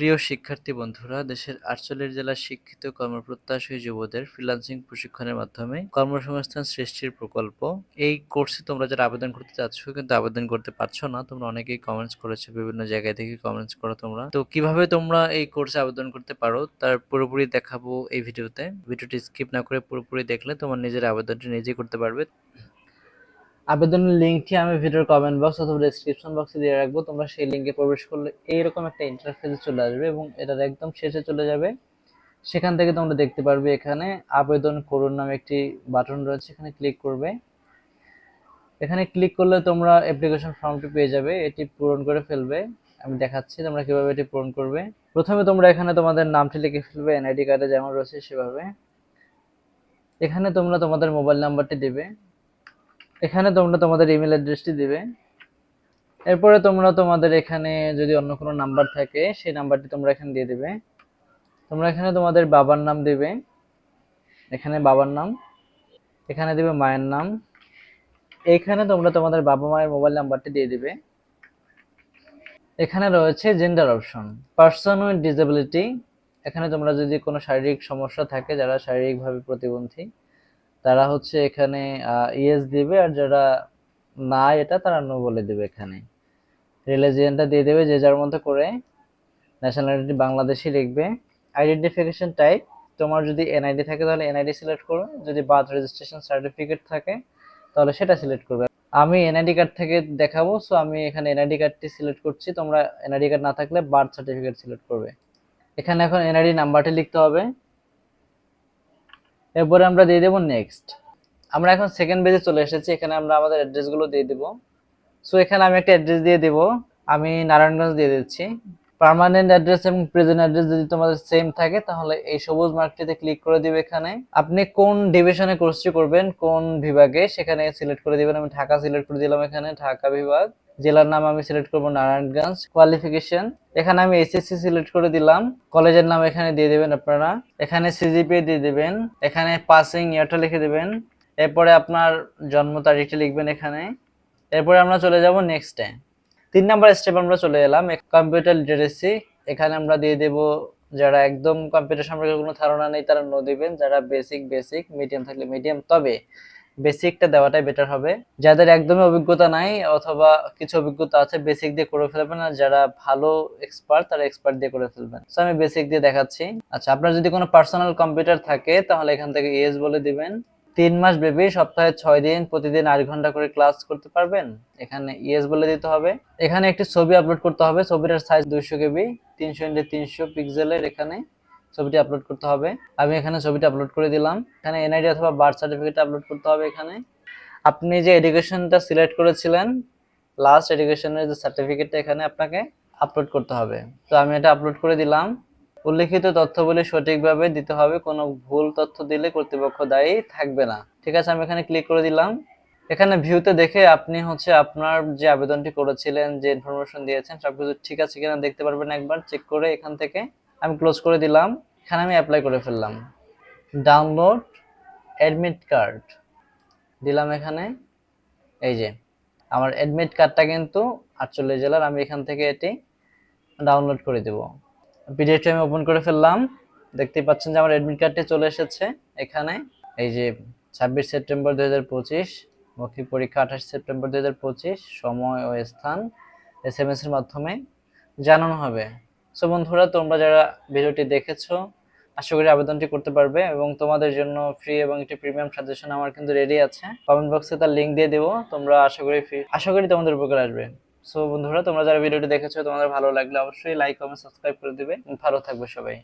প্রিয় শিক্ষার্থী বন্ধুরা, দেশের আটচল্লিশ জেলার শিক্ষিত কর্মপ্রত্যাশী যুবদের ফ্রিল্যান্সিং প্রশিক্ষণের মাধ্যমে কর্মসংস্থান সৃষ্টির প্রকল্প। এই কোর্সে তোমরা যারা আবেদন করতে চাচ্ছ কিন্তু আবেদন করতে পারছ না, তোমরা অনেকেই কমেন্টস করেছ, বিভিন্ন জায়গায় থেকে কমেন্টস করো তোমরা। তো কীভাবে তোমরা এই কোর্সে আবেদন করতে পারো, তার পুরোপুরি দেখাবো এই ভিডিওতে। ভিডিওটি স্কিপ না করে পুরোপুরি দেখলে তোমার নিজের আবেদনটি নিজেই করতে পারবে। আবেদনের লিঙ্কটি আমি ভিডিওর কমেন্ট বক্স অথবা ডেসক্রিপশন বক্সে দিয়ে রাখব। তোমরা সেই লিঙ্কে প্রবেশ করলে এইরকম একটা ইন্টারফেসে চলে আসবে এবং এটার একদম শেষে চলে যাবে। সেখান থেকে তোমরা দেখতে পারবে এখানে আবেদন করুন নামে একটি বাটন রয়েছে, এখানে ক্লিক করবে। এখানে ক্লিক করলে তোমরা অ্যাপ্লিকেশন ফর্মটি পেয়ে যাবে, এটি পূরণ করে ফেলবে। আমি দেখাচ্ছি তোমরা কীভাবে এটি পূরণ করবে। প্রথমে তোমরা এখানে তোমাদের নামটি লিখে ফেলবে এনআইডি কার্ডে যেমন রয়েছে সেভাবে। এখানে তোমরা তোমাদের মোবাইল নাম্বারটি দেবে। এখানে তোমরা তোমাদের ইমেল অ্যাড্রেসটি দিবে। এরপরে তোমরা তোমাদের এখানে যদি অন্য কোনো নাম্বার থাকে, সেই নাম্বারটি তোমরা এখানে দিয়ে দিবে। তোমরা এখানে তোমাদের বাবার নাম দিবে। এখানে বাবার নাম, এখানে দিবে মায়ের নাম। এখানে তোমরা তোমাদের বাবা মায়ের মোবাইল নাম্বারটি দিয়ে দিবে। এখানে রয়েছে gender option person with disability এখানে তোমরা যদি কোনো শারীরিক সমস্যা থাকে, যারা শারীরিকভাবে প্রতিবন্ধী তারা হচ্ছে এখানে ইয়েস দিবে আর যারা না এটা তারা নো বলে দেবে এখানে। রিলিজিয়ানটা দিয়ে দেবে যে যার মধ্যে করে ন্যাশনালিটি বাংলাদেশি লিখবে। আইডেন্টিফিকেশন টাইপ তোমার যদি এনআইডি থাকে তাহলে এনআইডি সিলেক্ট করবে যদি বার্থ রেজিস্ট্রেশন সার্টিফিকেট থাকে, তাহলে সেটা সিলেক্ট করবে। আমি এনআইডি কার্ড থেকে দেখাবো সো আমি এখানে এনআইডি কার্ডটি সিলেক্ট করছি। তোমরা এনআইডি কার্ড না থাকলে বার্থ সার্টিফিকেট সিলেক্ট করবে। এখানে এখন এনআইডি নাম্বারটি লিখতে হবে। এরপরে আমরা দিয়ে দেবো নেক্সট আমরা এখন সেকেন্ড পেজে চলে এসেছি, এখানে আমরা আমাদের অ্যাড্রেসগুলো দিয়ে দেব। সো এখানে আমি একটা অ্যাড্রেস দিয়ে দেব, আমি নারায়ণগঞ্জ দিয়ে দিচ্ছি। পার্মানেন্ট অ্যাড্রেস এবং প্রেজেন্ট অ্যাড্রেস যদি তোমাদের সেম থাকে, তাহলে এই সবুজ মার্কটিতে ক্লিক করে দিবে এখানে। আপনি কোন ডিভিশনে কোর্সটি করবেন, কোন বিভাগে, সেখানে সিলেক্ট করে দিবেন। আমি ঢাকা সিলেক্ট করে দিলাম এখানে, ঢাকা বিভাগ। জেলার নাম আমি সিলেক্ট করব নারায়ণগঞ্জ কোয়ালিফিকেশন এখানে আমি এসএসসি সিলেক্ট করে দিলাম। কলেজের নাম এখানে দিয়ে দেবেন আপনারা। এখানে সিজিপিএ দিয়ে দেবেন। এখানে পাসিং ইয়ারটা লিখে দেবেন। এরপরে আপনার জন্ম তারিখটা লিখবেন এখানে। এরপরে আমরা চলে যাব নেক্সটে তিন নাম্বার স্টেপ আমরা চলে এলাম কম্পিউটার লিটারেসি এখানে আমরা দিয়ে দেব যারা একদম কম্পিউটার সম্পর্কে কোনো ধারণা নেই, তারা নো দিবেন। যারা বেসিক বেসিক মিডিয়াম থাকলে মিডিয়াম তবে বেসিকটা দেওয়াটাই বেটার হবে। যাদের একদমই অভিজ্ঞতা নাই অথবা কিছু অভিজ্ঞতা আছে বেসিক দিয়ে করে ফেলবেন আর যারা ভালো এক্সপার্ট তারা এক্সপার্ট দিয়ে করে ফেলবেন। সো আমি বেসিক দিয়ে দেখাচ্ছি। আচ্ছা আপনার যদি কোনো পার্সোনাল কম্পিউটার থাকে, তাহলে এখান থেকে ইএস বলে দিবেন। তিন মাস ব্যাপী সপ্তাহে ছয় দিন, প্রতিদিন আট ঘণ্টা করে ক্লাস করতে পারবেন। এখানে ইএস বলে দিতে হবে। এখানে একটি ছবি আপলোড করতে হবে। ছবিটার সাইজ দুইশো কেবি, তিনশো ইন্টু তিনশো পিক্সেলের এখানে। ছবিটি আপলোড করতে হবে। আমি এখানে ছবিটা আপলোড করে দিলাম। এখানে এনআইডি অথবা বার্থ সার্টিফিকেট আপলোড করতে হবে এখানে। আপনি যে এডুকেশনটা সিলেক্ট করেছিলেন লাস্ট এডুকেশনের যে সার্টিফিকেটটা এখানে আপনাকে আপলোড করতে হবে। তো আমি এটা আপলোড করে দিলাম। উল্লেখিত তথ্যগুলি সঠিকভাবে দিতে হবে। কোনো ভুল তথ্য দিলে কর্তৃপক্ষ দায়ী থাকবে না। ঠিক আছে, আমি এখানে ক্লিক করে দিলাম। এখানে ভিউতে দেখে আপনি হচ্ছে আপনার যে আবেদনটি করেছিলেন, যে ইনফরমেশন দিয়েছেন, সবকিছু ঠিক আছে কিনা দেখতে পারবেন একবার। চেক করে এখান থেকে আমি ক্লোজ করে দিলাম। এখানে আমি অ্যাপ্লাই করে ফেললাম। ডাউনলোড অ্যাডমিট কার্ড দিলাম এখানে। এই যে, আমার অ্যাডমিট কার্ডটা কিন্তু আটচল্লিশ জেলার, আমি এখান থেকে এটি ডাউনলোড করে দেব। পিডিএফটি আমি ওপেন করে ফেললাম। দেখতেই পাচ্ছেন যে আমার অ্যাডমিট কার্ডটি চলে এসেছে এখানে। এই যে, ছাব্বিশ সেপ্টেম্বর দু হাজার পঁচিশ, মৌখিক পরীক্ষা আঠাশ সেপ্টেম্বর দু হাজার পঁচিশ, সময় ও স্থান এস এম এস এর মাধ্যমে জানানো হবে। সো বন্ধুরা, তোমরা যারা ভিডিওটি দেখেছ, আশা করি আবেদনটি করতে পারবে এবং তোমাদের জন্য ফ্রি এবং একটি প্রিমিয়াম সাজেশন আমার কিন্তু রেডি আছে। কমেন্ট বক্সে তার লিঙ্ক দিয়ে দেবো। তোমরা আশা করি ফ্রি আশা করি তোমাদের উপকার আসবে। সো বন্ধুরা, তোমরা যারা ভিডিওটি দেখেছ, তোমাদের ভালো লাগলে অবশ্যই লাইক কমেন্ট সাবস্ক্রাইব করে দিবে। ভালো থাকবে সবাই।